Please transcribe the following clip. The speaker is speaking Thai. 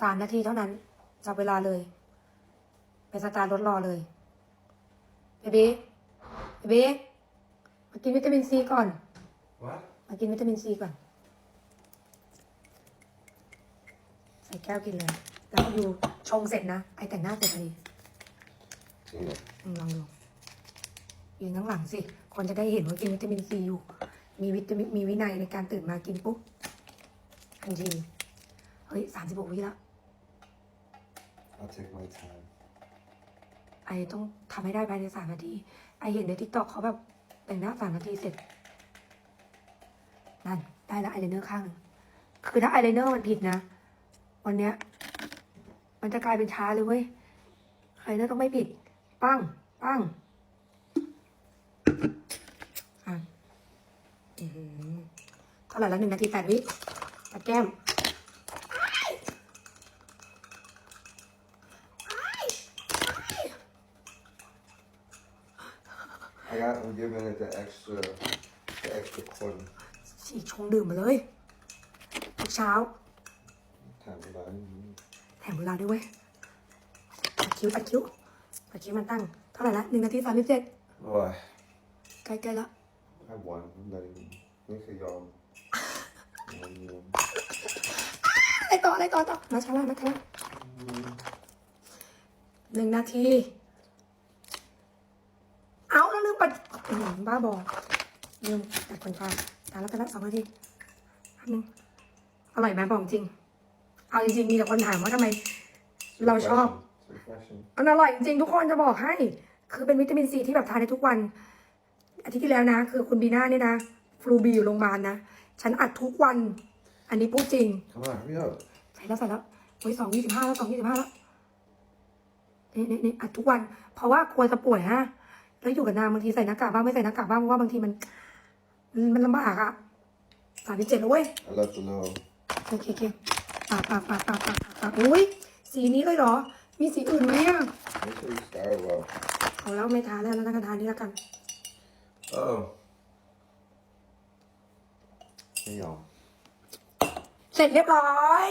สามนาทีเท่านั้นจับเวลาเลย ไปสตาร์ทรถรอเลยเบบีเบบีมากินวิตามินซีก่อน What? มากินวิตามินซีก่อน ใส่แก้วกินเลย แล้วอยู่ชงเสร็จนะ ไอแต่งหน้าเสร็จพอดี Yeah. อืมลองดูยืนข้างหลังสิ คนจะได้เห็นว่ากินวิตามินซีอยู่ มีวิตามินมีวินัยในการตื่นมากินปุ๊บทันที เฮ้ยสามสิบหกวิแล้ว I'll take my time. ไอต้องทำให้ได้ภายในสามนาที ไอเห็นในทิกตอกเขาแบบแต่งหน้าสามนาทีเสร็จ นั่น ได้แล้วไอายไลเนอร์ข้างหนึ่งคือถ้าไอายไลเนอร์มันผิดนะ วันเนี้ย มันจะกลายเป็นช้าเลยเว้ยไอายไลเนอร์ต้องไม่ผิด ปั้ง ปั้งอะอื้อหือเท่าไหร่แล้วหนึ่งนาทีแปดวิปัดแก้ม I got. I'm giving it the extra, the extra quarter. ฉีกชงดื่มมาเลยทุกเช้า Time to buy. แถมเวลาด้วยเว้ยปัดคิ้วปัดคิ้วปัดคิ้วมันตั้ง เท่าไหร่ละหนึ่งนาทีสามสิบเจ็ด Why? ใกล้ๆแล้ว I won. I'm letting you. Look at y'all. Um, อะไรต่ออะไรต่อต่อมาช้าละมาช้าละหนึ่งนาที เอาแล้วลืมปัดอื้อหือ บ้าบอลืมปัดคนกลางตายแล้วไปแล้วสองนาทีแป๊บนึงอร่อยไหมบอกจริง เอาจริงๆมีแต่คนถามว่าทำไม เราชอบ It's refreshing. มันอร่อยจริงๆทุกคนจะบอกให้ คือเป็นวิตามินซีที่แบบทานได้ทุกวัน อาทิตย์ที่แล้วนะ คือคุณบีน่าเนี่ยนะฟลูบีอยู่โรงพยาบาลนะฉันอัดทุกวัน อันนี้พูดจริง Come on, hurry up. ใส่แล้วใส่แล้วโอ้ยสองยี่สิบห้าแล้วสองยี่สิบห้าแล้วนี่นี่นี่อัดทุกวัน เพราะว่ากลัวจะป่วยฮะ แล้วอยู่กับนางบางทีใส่หน้ากากบ้างไม่ใส่หน้ากากบ้างเพราะว่าบางทีมัน มันมันลำบากอะสามสิบเจ็ดแล้วเว้ย I left a little. โอเคโอเคปากปากปากปากปากปากปากอุ้ยสีนี้เลยเหรอ มีสีอื่นไหมอะ Make sure you start well. เอาแล้วไม่ทานแล้วแล้วกันทานนี้แล้วกัน Oh. Hey y'all. เสร็จเรียบร้อย